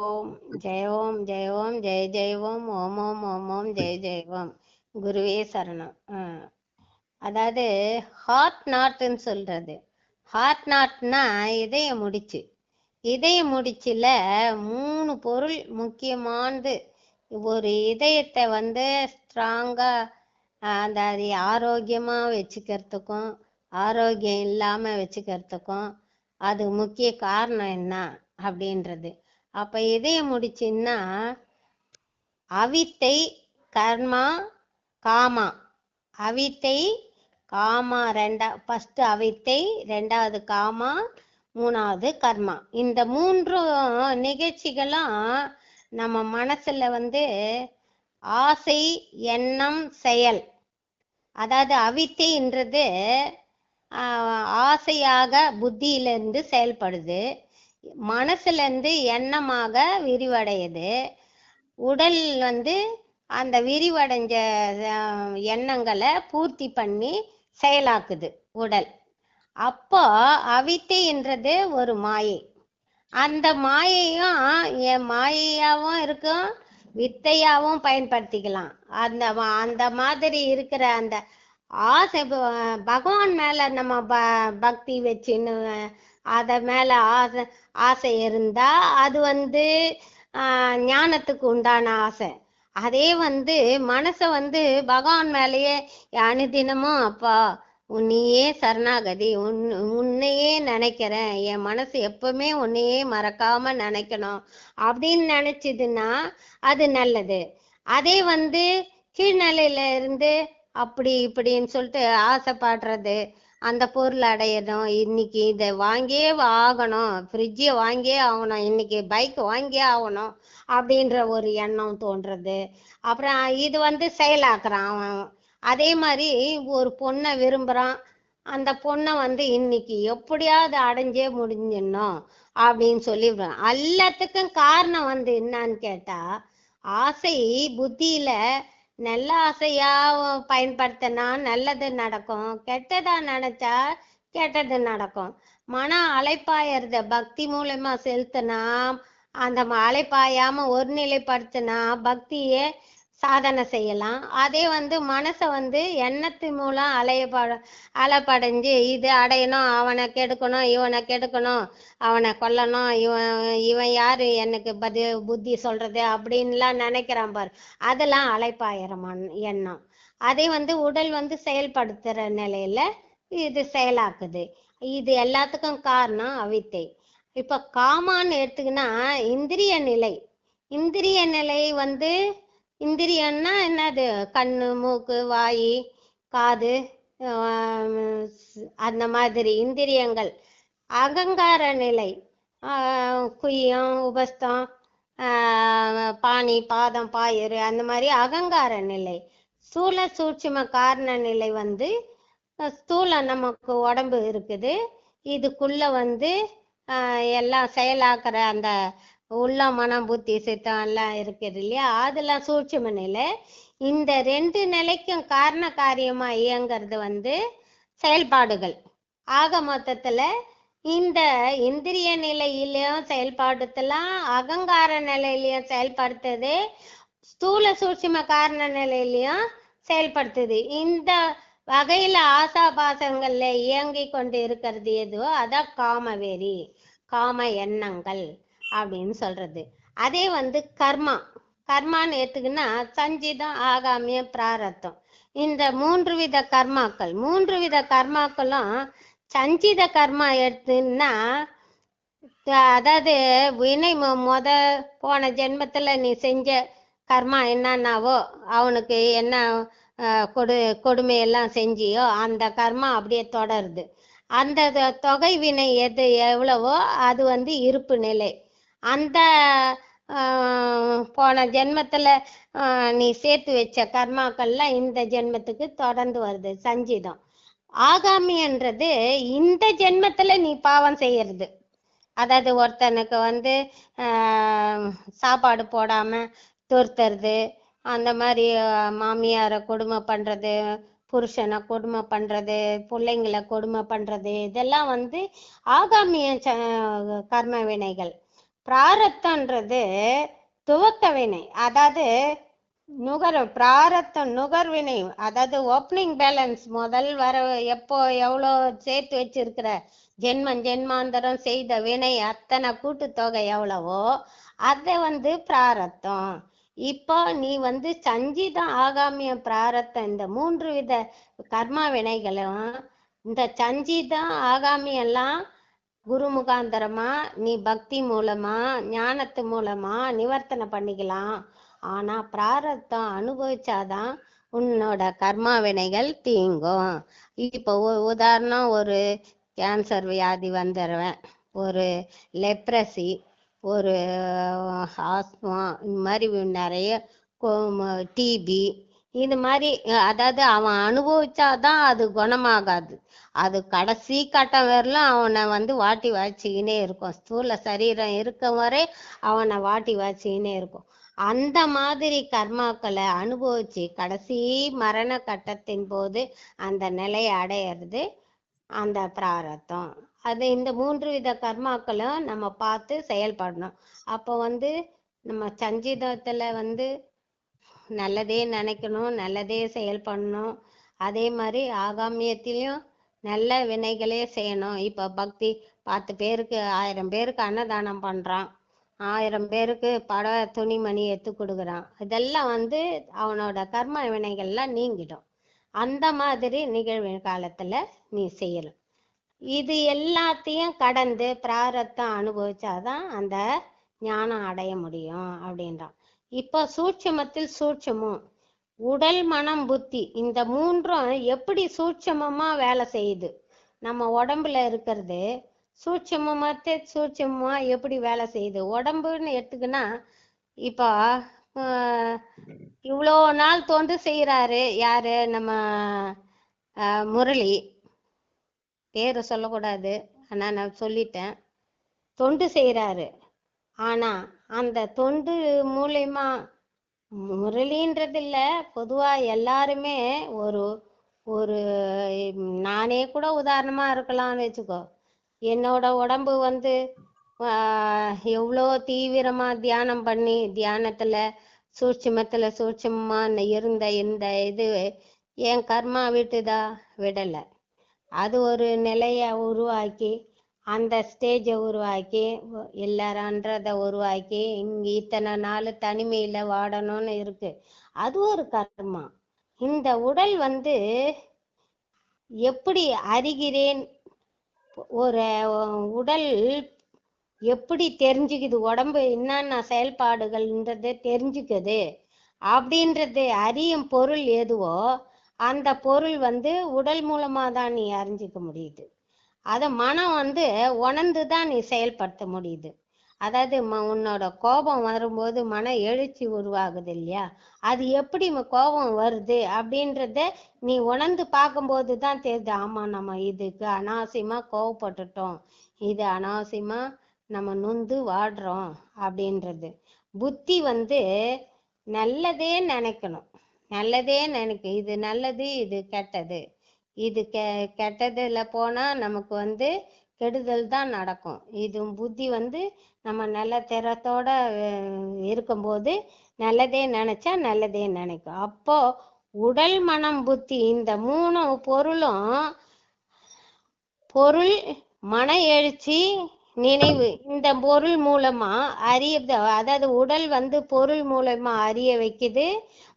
ஓம் ஜெய ஓம் ஜெய ஓம் ஜெய ஜெய ஓம் ஓம் ஓம் ஓம் ஓம் ஜெய ஜெய ஓம். குருவே சரணம். அதாவது ஹார்ட் நாட்னு சொல்றது. ஹார்ட் நாட்னா இதய முடிச்சு. இதய முடிச்சுல மூணு பொருள் முக்கியமானது. ஒரு இதயத்தை வந்து ஸ்ட்ராங்கா அந்த அது ஆரோக்கியமா வச்சுக்கிறதுக்கும் ஆரோக்கியம் இல்லாம வச்சுக்கிறதுக்கும் அது முக்கிய காரணம் என்ன அப்படின்றது. அப்ப இதயம் முடிச்சுன்னா அவித்தை கர்மா காமா. அவித்தை காமா ரெண்டா ஃபர்ஸ்ட் அவித்தை ரெண்டாவது காமா மூணாவது கர்மா. இந்த மூன்றும் நிகழ்ச்சிகளும் நம்ம மனசுல வந்து ஆசை எண்ணம் செயல். அதாவது அவித்தைன்றது ஆசையாக புத்தியிலிருந்து செயல்படுது. மனசுல இருந்து எண்ணமாக விரிவடையுது. உடல் வந்து அந்த விரிவடைஞ்ச எண்ணங்களை பூர்த்தி பண்ணி செயலாக்குது உடல். அப்போ அவித்தைன்றது ஒரு மாயை. அந்த மாயையும் என் மாயையாவும் இருக்கும் வித்தையாவும் பயன்படுத்திக்கலாம். அந்த அந்த மாதிரி இருக்கிற அந்த ஆசை பகவான் மேல நம்ம ப பக்தி வச்சுன்னு அத மேல ஆசை ஆசை இருந்தா அது வந்து ஆஹ், ஞானத்துக்கு உண்டான ஆசை. அதே வந்து மனசை வந்து பகவான் மேலேயே அனுதினமும் அப்பா உன்னையே சரணாகதி உன் உன்னையே நினைக்கிறேன். என் மனசு எப்பவுமே உன்னையே மறக்காம நினைக்கணும். அப்படின்னு நினைச்சதுன்னா அது நல்லது. அதே வந்து கீழ்நிலையில இருந்து அப்படி இப்படின்னு சொல்லிட்டு ஆசைப்படுறது அந்த பொருள் அடையணும். இன்னைக்கு இதை வாங்கியே ஆகணும். ஃப்ரிட்ஜை வாங்கியே ஆகணும். இன்னைக்கு பைக் வாங்கியே ஆகணும் அப்படின்ற ஒரு எண்ணம் தோன்றது. அப்புறம் இது வந்து செயலாக்குறான் அவன். அதே மாதிரி ஒரு பொண்ணை விரும்புறான். அந்த பொண்ணை வந்து இன்னைக்கு எப்படியாவது அடைஞ்சே முடிஞ்சிடணும் அப்படின்னு சொல்லிடுறான் எல்லாத்துக்கும் காரணம் வந்து என்னன்னு கேட்டா ஆசை புத்தியில நல்ல ஆசையா பயன்படுத்தினா நல்லது நடக்கும் கெட்டதா நினைச்சா கெட்டது நடக்கும். மன அலைப்பாயறத பக்தி மூலமா செலுத்தினா அந்த ம- அலைப்பாயாம ஒருநிலைப்படுத்தினா பக்தியே சாதனை செய்யலாம். அதே வந்து மனசை வந்து எண்ணத்து மூலம் அலையப்பட அலைப்படைஞ்சு இது அடையணும் அவனை கெடுக்கணும் இவனை கெடுக்கணும் அவனை கொல்லணும் இவன் இவன் யாரு எனக்கு பதி புத்தி சொல்றது அப்படின்லாம் நினைக்கிறான் பாரு. அதெல்லாம் அலைப்பாயிரமான எண்ணம். அதே வந்து உடல் வந்து செயல்படுத்துற நிலையில இது செயலாக்குது. இது எல்லாத்துக்கும் காரணம் அவித்தை. இப்ப காமான்னு எடுத்துக்கினா இந்திரிய நிலை. இந்திரிய நிலை வந்து இந்திரியம்னா என்னது? கண்ணு மூக்கு வாய் காது அந்த மாதிரி இந்திரியங்கள். அகங்கார நிலை. ஆஹ் குய்யம் உபஸ்தம் ஆஹ் பாணி பாதம் பாயிறு அந்த மாதிரி அகங்கார நிலை. ஸ்தூல சூட்சும காரண நிலை வந்து ஸ்தூல நமக்கு உடம்பு இருக்குது. இதுக்குள்ள வந்து ஆஹ் எல்லாம் செயலாக்குற அந்த உள்ள மனம் புத்தி சித்தம் எல்லாம் இருக்குது இல்லையா? அதெல்லாம் சூட்சும நிலை இந்த ரெண்டு நிலைக்கும் காரண காரியமா இயங்கிறது வந்து செயல்பாடுகள். ஆக மொத்தத்துல இந்த இந்திரிய நிலையிலையும் செயல்படுத்தலாம் அகங்கார நிலையிலையும் செயல்படுத்துது ஸ்தூல சூட்சிம காரண நிலையிலையும் செயல்படுத்துது. இந்த வகையில ஆசாபாசங்கள்ல இயங்கி கொண்டு இருக்கிறது எதுவோ அதான் காமவெறி காம எண்ணங்கள். அப்படின்னு சொல்றது. அதே வந்து கர்மா. கர்மான்னு எடுத்துக்கினா சஞ்சிதம் ஆகாமியம் பிராரத்தம். இந்த மூன்று வித கர்மாக்கள். மூன்று வித கர்மாக்களும் சஞ்சித கர்மா எடுத்துன்னா அதாவது வினை மொ- மொத போன ஜென்மத்துல நீ செஞ்ச கர்மா என்னன்னாவோ அவனுக்கு என்ன கொடு கொடுமையெல்லாம் செஞ்சியோ அந்த கர்மா அப்படியே தொடருது. அந்த தொகை வினை எது எவ்வளவோ அது வந்து இருப்பு நிலை. அந்த போன ஜென்மத்துல நீ சேர்த்து வச்ச கர்மாக்கள்லாம் இந்த ஜென்மத்துக்கு தொடர்ந்து வருது சஞ்சிதம். ஆகாமின்றது இந்த ஜென்மத்துல நீ பாவம் செய்யறது. அதாவது ஒருத்தனுக்கு வந்து சாப்பாடு போடாம துருத்துறது அந்த மாதிரி மாமியாரை கொடுமை பண்றது புருஷனை கொடுமை பண்றது பிள்ளைங்களை கொடுமை பண்றது இதெல்லாம் வந்து ஆகாமிய ச- கர்ம வினைகள். பிராரத்தன்றது துவக்க வினை அதாவது நுகர் பிராரத்தம் நுகர்வினை. அதாவது ஓப்பனிங் பேலன்ஸ் முதல் வர எப்போ எவ்வளோ சேர்த்து வச்சிருக்கிற ஜென்மம் ஜென்மாந்தரம் செய்த வினை அத்தனை கூட்டுத்தொகை எவ்வளவோ அதை வந்து பிராரத்தம். இப்போ நீ வந்து சஞ்சிதம் ஆகாமிய பிராரத்தம் இந்த மூன்று வித கர்மா வினைகளும் இந்த சஞ்சிதம் ஆகாமியெல்லாம் குரு முகாந்தரமா நீ பக்தி மூலமா ஞானத்து மூலமா நிவர்த்தனை பண்ணிக்கலாம். ஆனா பிராரத்தம் அனுபவிச்சாதான் உன்னோட கர்மா வினைகள் தீங்கும். இப்போ உதாரணம் ஒரு கேன்சர் வியாதி வந்துடுவேன் ஒரு லெப்ரசி ஒரு ஆஸ்மா இந்த மாதிரி நிறைய டிபி இது மாதிரி அதாவது அவன் அனுபவிச்சாதான் அது குணமாகாது. அது கடைசி கட்டம் வரலும் அவனை வந்து வாட்டி வாய்ச்சிக்கினே இருக்கும். ஸ்தூல சரீரம் இருக்கும் வரை அவனை வாட்டி வாய்ச்சிக்கினே இருக்கும். அந்த மாதிரி கர்மாக்களை அனுபவிச்சு கடைசி மரண கட்டத்தின் போது அந்த நிலையை அடையிறது அந்த பிராரத்தம். அது இந்த மூன்று வித கர்மாக்களும் நம்ம பார்த்து செயல்படணும். அப்போ வந்து நம்ம சஞ்சீதத்துல வந்து நல்லதே நினைக்கணும் நல்லதே செயல்படணும் அதே மாதிரி ஆகாமியத்திலையும் நல்ல வினைகளே செய்யணும். இப்போ பக்தி பத்து பேருக்கு ஆயிரம் பேருக்கு அன்னதானம் பண்ணுறான் ஆயிரம் பேருக்கு படம் துணிமணி எடுத்து கொடுக்குறான். இதெல்லாம் வந்து அவனோட கர்ம வினைகள்லாம் நீங்கிடும். அந்த மாதிரி நிகழ்வு காலத்தில் நீ செய்யலாம் இது எல்லாத்தையும் கடந்து பிராரத்தம் அனுபவிச்சாதான் அந்த ஞானம் அடைய முடியும் அப்படின்றான். இப்போ சூட்சமத்தில் சூட்சமும் உடல் மனம் புத்தி இந்த மூன்றும் எப்படி சூட்சமமா வேலை செய்யுது? நம்ம உடம்புல இருக்கிறது சூட்சமத்தை சூட்சமா எப்படி வேலை செய்யுது? உடம்புன்னு எடுத்துக்கினா இப்போ இவ்வளோ நாள் தொண்டு செய்யறாரு யாரு? நம்ம முரளி. பேரை சொல்லக்கூடாது. ஆனா நான் சொல்லிட்டேன். தொண்டு செய்யறாரு ஆனா அந்த தொண்டு மூலயமா முரளின்றது இல்ல பொதுவா எல்லாருமே ஒரு ஒரு நானே கூட உதாரணமா இருக்கலாம்னு வச்சுக்கோ. என்னோட உடம்பு வந்து எவ்வளோ தீவிரமா தியானம் பண்ணி தியானத்துல சூட்சுமத்துல சூட்சுமமா இருந்த இந்த இது என் கர்மா விட்டுதா விடல. அது ஒரு நிலைய உருவாக்கி அந்த ஸ்டேஜை உருவாக்கி ஒ- உருவாக்கி இங்க இத்தனை நாள் தனிமையில வாடணும்னு இருக்கு. அது ஒரு கர்மா. இந்த உடல் வந்து எப்படி அறிகிறேன்? ஒரு உடல் எப்படி தெரிஞ்சுக்குது? உடம்பு என்னென்ன செயல்பாடுகள்ன்றது தெரிஞ்சுக்குது. அப்படின்றது அறியும் பொருள் எதுவோ அந்த பொருள் வந்து உடல் மூலமாக தான் நீ அறிஞ்சிக்க முடியுது. அதை மனம் வந்து உணர்ந்து தான் நீ செயல்படுத்த முடியுது. அதாவது ம- உன்னோட கோபம் வரும்போது மன எழுச்சி உருவாகுது இல்லையா? அது எப்படி கோபம் வருது அப்படின்றத நீ உணர்ந்து பார்க்கும்போது தான் தெரியுது. ஆமா நம்ம இதுக்கு அனாவசியமா கோவப்பட்டுட்டோம். இது அனாவசியமா நம்ம நொந்து வாடுறோம் அப்படின்றது. புத்தி வந்து நல்லதே நினைக்கணும். நல்லதே நினைக்கும். இது நல்லது இது கெட்டது. இது கெ கெட்டதில் போனால் நமக்கு வந்து கெடுதல் தான் நடக்கும். இது புத்தி வந்து நம்ம நல்ல திறத்தோட இருக்கும்போது நல்லதே நினச்சா நல்லதே நினைக்கும். அப்போ உடல் மனம் புத்தி இந்த மூணு பொருளும் பொருள் மன எழுச்சி நினைவு. இந்த பொருள் மூலமா அறிய அதாவது உடல் வந்து பொருள் மூலமா அறிய வைக்குது.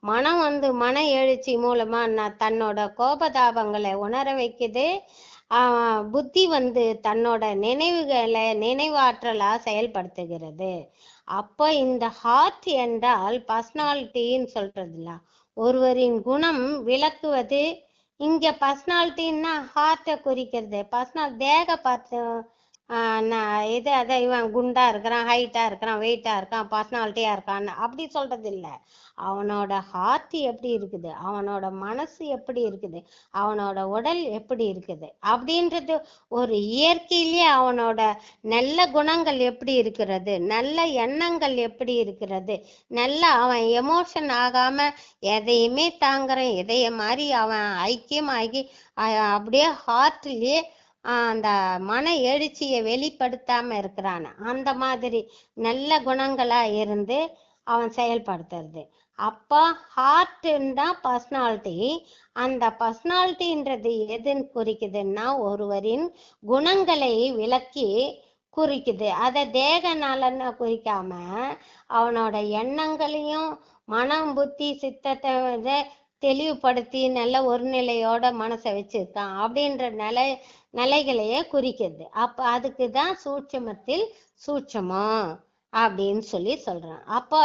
மனம் வந்து மன எழுச்சி மூலமா நான் தன்னோட கோபதாபங்களை உணர வைக்குது. ஆஹ் புத்தி வந்து தன்னோட நினைவுகளை நினைவாற்றலா செயல்படுத்துகிறது. அப்ப இந்த ஹார்ட் என்றால் பர்சனாலிட்டின்னு சொல்றதுல ஒருவரின் குணம் விளக்குவது. இங்க பர்சனாலிட்டின்னா ஹார்ட்டை குறிக்கிறது. பர்சனல் தேக பார்த்து நான் இது அதை இவன் குண்டா இருக்கிறான் ஹைட்டா இருக்கிறான் வெயிட்டா இருக்கான் பர்சனாலிட்டியா இருக்கான் அப்படி சொல்றது இல்ல. அவனோட ஹார்ட் எப்படி இருக்குது? அவனோட மனசு எப்படி இருக்குது? அவனோட உடல் எப்படி இருக்குது? அப்படின்றது ஒரு இயற்கையிலேயே அவனோட நல்ல குணங்கள் எப்படி இருக்கிறது? நல்ல எண்ணங்கள் எப்படி இருக்கிறது? நல்ல அவன் எமோஷன் ஆகாம எதையுமே தாங்குறான் இதய மாதிரி அவன் ஐக்கியமாகி அப்படியே ஹார்ட்லயே அந்த மன எழுச்சியை வெளிப்படுத்தாம இருக்கிறான். அந்த மாதிரி நல்ல குணங்களா இருந்து அவன் செயல்படுத்துறது. அப்போ ஹார்ட்டுன்னு தான் பர்சனாலிட்டி அந்த பர்சனாலிட்டின்றது எதுன்னு குறிக்குதுன்னா ஒருவரின் குணங்களை விளக்கி குறிக்குது. அதை தேக நலனை குறிக்காம அவனோட எண்ணங்களையும் மனம் புத்தி சித்தத்தை தெளிவுபடுத்தி நல்ல ஒரு நிலையோட மனசை வச்சிருக்கான் அப்படின்ற நிலை நிலைகளையே குறிக்கிறது. அப்ப அதுக்கு தான் சூட்சமத்தில் சூட்சமம் அப்படின்னு சொல்லி சொல்றான். அப்போ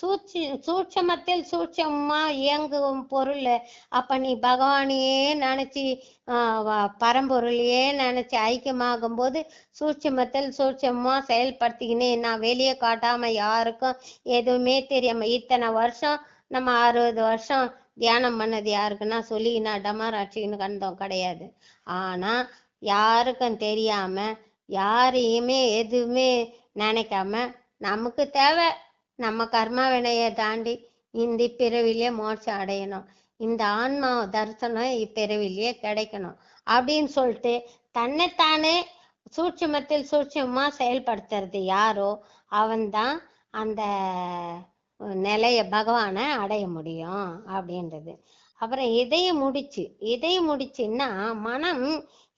சூட்சி சூட்சமத்தில் சூட்சமா இயங்கும் பொருள் அப்ப நீ பகவானையே நினைச்சு பரம்பொருளையே நினைச்சு ஐக்கியமாகும் போது சூட்சமத்தில் சூட்சமா செயல்படுத்திக்கினே நான் வெளியே காட்டாம யாருக்கும் எதுவுமே தெரியாம இத்தனை வருஷம் நம்ம அறுபது வருஷம் தியானம் பண்ணது யாருக்குன்னா சொல்லி நான் டமாராட்சின்னு கண்டோம் கிடையாது. ஆனா யாருக்கும் தெரியாம யாரையுமே எதுவுமே நினைக்காம நமக்கு தேவை. நம்ம கர்மா வினையை தாண்டி இந்த பிறவிலேயே மோட்சம் அடையணும். இந்த ஆன்மா தரிசனம் இப்பிறவிலேயே கிடைக்கணும். அப்படின்னு சொல்லிட்டு தன்னைத்தானே சூட்சுமத்தில் சூட்சமா செயல்படுத்துறது யாரோ அவன்தான் அந்த நிலைய பகவானை அடைய முடியும் அப்படின்றது. அப்புறம் இதய முடிச்சு இதய முடிச்சுன்னா மனம்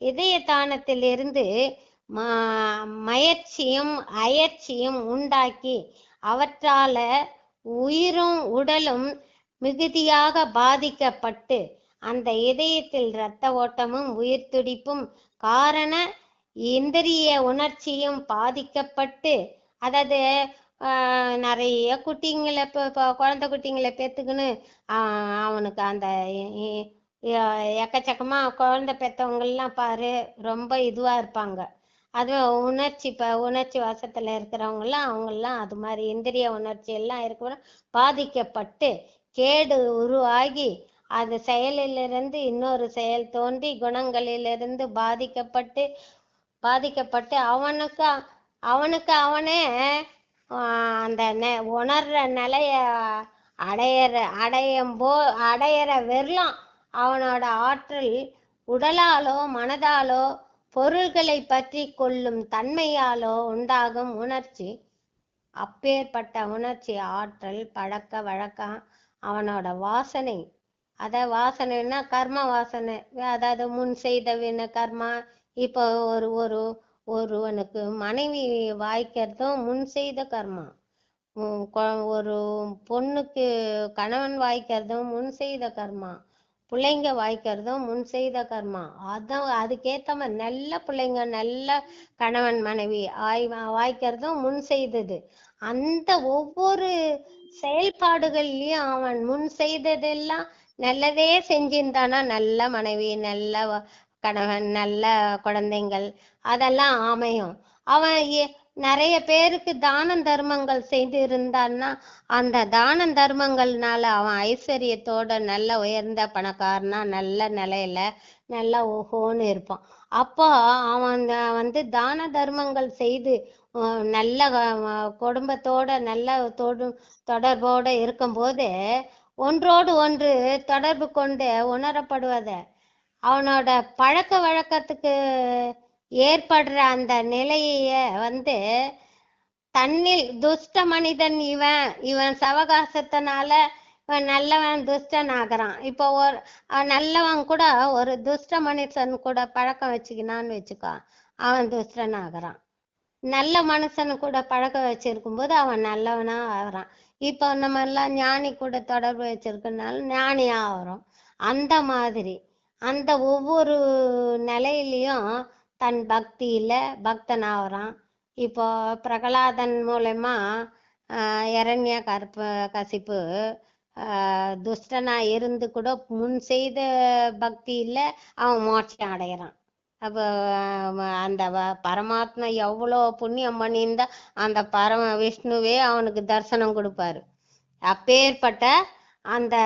இதய தானத்திலிருந்து ம- மயற்சியும் அயற்சியும் உண்டாக்கி அவற்றால உயிரும் உடலும் மிகுதியாக பாதிக்கப்பட்டு அந்த இதயத்தில் இரத்த ஓட்டமும் உயிர் துடிப்பும் காரண இந்திரிய உணர்ச்சியும் பாதிக்கப்பட்டு அதாவது நிறைய குட்டிங்களை இப்போ குழந்தை குட்டிங்களை பெற்றுக்குன்னு அவனுக்கு அந்த எக்கச்சக்கமாக எக்கச்சக்கமா குழந்தை பெற்றவங்கெல்லாம் பாரு ரொம்ப இதுவா இருப்பாங்க. அதுவும் உணர்ச்சி இப்போ உணர்ச்சி வசத்துல இருக்கிறவங்களாம் அவங்கெல்லாம் அது மாதிரி இந்திரிய உணர்ச்சி எல்லாம் இருக்கிற பாதிக்கப்பட்டு கேடு உருவாகி அது செயலிலிருந்து இன்னொரு செயல் தோன்றி குணங்களிலிருந்து பாதிக்கப்பட்டு பாதிக்கப்பட்டு அவனுக்கு அவனுக்கு அவனே அந்த நெ- உணர்ற நிலைய அடையிற அடையும் போ அடையிற வெறலாம் அவனோட ஆற்றல் உடலாலோ மனதாலோ பொருள்களை பற்றி கொள்ளும் தன்மையாலோ உண்டாகும் உணர்ச்சி. அப்பேற்பட்ட உணர்ச்சி ஆற்றல் பழக்க வழக்கம் அவனோட வாசனை. அத வாசனைன்னா கர்ம வாசனை. அதாவது முன் செய்த வின கர்மா. இப்போ ஒரு ஒரு ஒருவனுக்கு மனைவி வாய்க்கிறதும் முன் செய்த கர்மா. உம் கொ- ஒரு பொண்ணுக்கு கணவன் வாய்க்கிறதும் முன் செய்த கர்மா. பிள்ளைங்க வாய்க்கிறதும் முன் செய்த கர்மா. அதான் அதுக்கேத்த மாதிரி நல்ல பிள்ளைங்க நல்ல கணவன் மனைவி ஆய் வாய்க்கிறதும் முன் செய்தது. அந்த ஒவ்வொரு செயல்பாடுகள்லயும் அவன் முன் செய்ததெல்லாம் நல்லதே செஞ்சிருந்தானா? நல்ல மனைவி நல்ல கணவன் நல்ல குழந்தைங்கள் அதெல்லாம் அமையும். அவன் நிறைய பேருக்கு தான தர்மங்கள் செய்து இருந்தான்னா அந்த தான தர்மங்கள்னால அவன் ஐஸ்வர்யத்தோட நல்ல உயர்ந்த பணக்காரனா நல்ல நிலையில நல்ல ஓஹோன்னு இருப்பான். அப்போ அவன் வந்து தான தர்மங்கள் செய்து நல்ல குடும்பத்தோட நல்ல தொடு தொடர்போட இருக்கும்போது ஒன்றோடு ஒன்று தொடர்பு கொண்டு உணரப்படுவதை அவனோட பழக்க வழக்கத்துக்கு ஏற்படுற அந்த நிலைய வந்து தன்னில் துஷ்ட மனிதன் இவன் இவன் சவகாசத்தினால இவன் நல்லவன் துஷ்டன் ஆகிறான். இப்போ ஒரு அவன் நல்லவன் கூட ஒரு துஷ்ட மனுஷன் கூட பழக்கம் வச்சுக்கினான்னு வச்சுக்கோ அவன் துஷ்டன் ஆகிறான். நல்ல மனுஷனு கூட பழக்கம் வச்சிருக்கும் போது அவன் நல்லவனா ஆகிறான். இப்போ நம்ம எல்லாம் ஞானி கூட தொடர்பு வச்சிருக்கனால ஞானியா ஆகிறோம். அந்த மாதிரி. அந்த ஒவ்வொரு நிலையிலையும் தன் பக்தியில பக்தன் ஆகிறான் இப்போ பிரகலாதன் மூலயமா இரண்ய கற்ப கசிப்பு துஷ்டனா இருந்து கூட முன் செய்த பக்தியில அவன் மோட்சம் அடைகிறான் அப்போ அந்த வ- பரமாத்மா எவ்வளோ புண்ணியம் பண்ணியிருந்தா அந்த பரம விஷ்ணுவே அவனுக்கு தரிசனம் கொடுப்பாரு. அப்பேற்பட்ட அந்த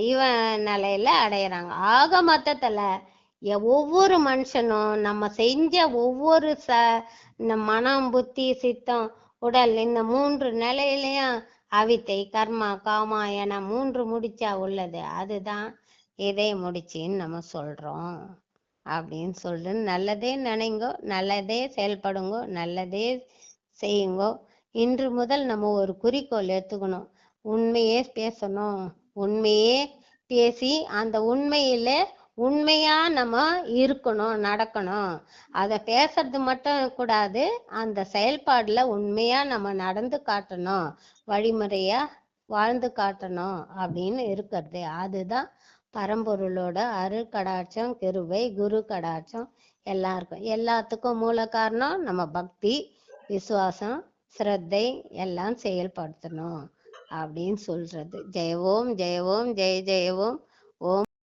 இவன் நிலையில அடையிறாங்க. ஆக மொத்தத்துல எ- ஒவ்வொரு மனுஷனும் நம்ம செஞ்ச ஒவ்வொரு ச இந்த மனம் புத்தி சித்தம் உடல் இந்த மூன்று நிலையிலையும் அவித்தை கர்மா காமா என மூன்று முடிச்சா உள்ளது. அதுதான் இதை முடிச்சின்னு நம்ம சொல்றோம். அப்படின்னு சொல்லிட்டு நல்லதே நினைங்கோ நல்லதே செயல்படுங்கோ நல்லதே செய்யுங்கோ. இன்று முதல் நம்ம ஒரு குறிக்கோள் எடுத்துக்கணும். உண்மையே பேசணும். உண்மையே பேசி அந்த உண்மையில உண்மையா நம்ம இருக்கணும் நடக்கணும். அதை பேசுறது மட்டும் கூடாது அந்த செயல்பாடுல உண்மையா நம்ம நடந்து காட்டணும் வழிமுறையா வாழ்ந்து காட்டணும் அப்படின்னு இருக்கிறது. அதுதான் பரம்பொருளோட அருள் கடாட்சம் கிருவை குரு கடாட்சம் எல்லாருக்கும். எல்லாத்துக்கும் மூல காரணம் நம்ம பக்தி விசுவாசம் ஸ்ரத்தை எல்லாம் செயல்படுத்தணும். அப்படின்னு சொல்றது. ஜெய ஓம் ஜெய ஓம் ஜெய ஜெய ஓம் ஓம்